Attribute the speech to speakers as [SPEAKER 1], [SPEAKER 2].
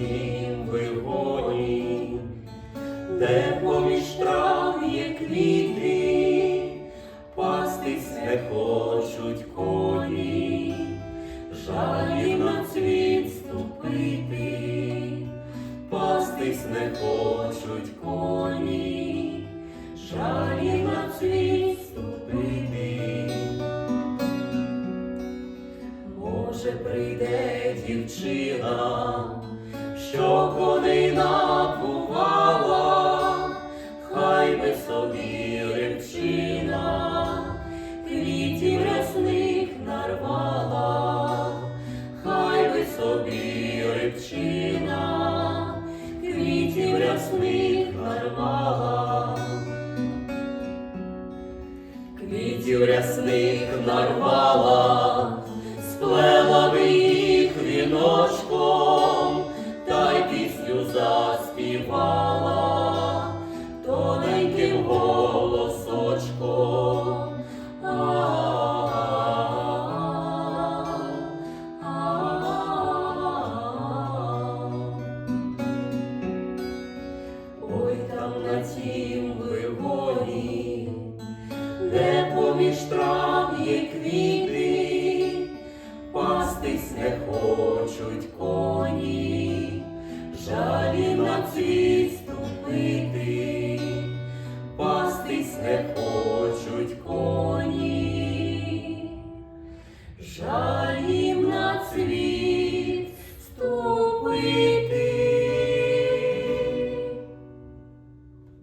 [SPEAKER 1] тім вигоні, де поміж трав є квіти, пастись не хочуть коні, жаль на цвіт ступити, пастись не хочуть коні, жаль на цвіт ступити. Може прийде дівчина що коней напувала, хай би собі рибчина, квітів рясних нарвала, хай би собі рибчина, квітів рясних нарвала. Квітів рясних нарвала, там на тім виборі, де поміж трав є квіти, пастись не хочуть коні, жалі на цвіт ступити, пастись не хочуть.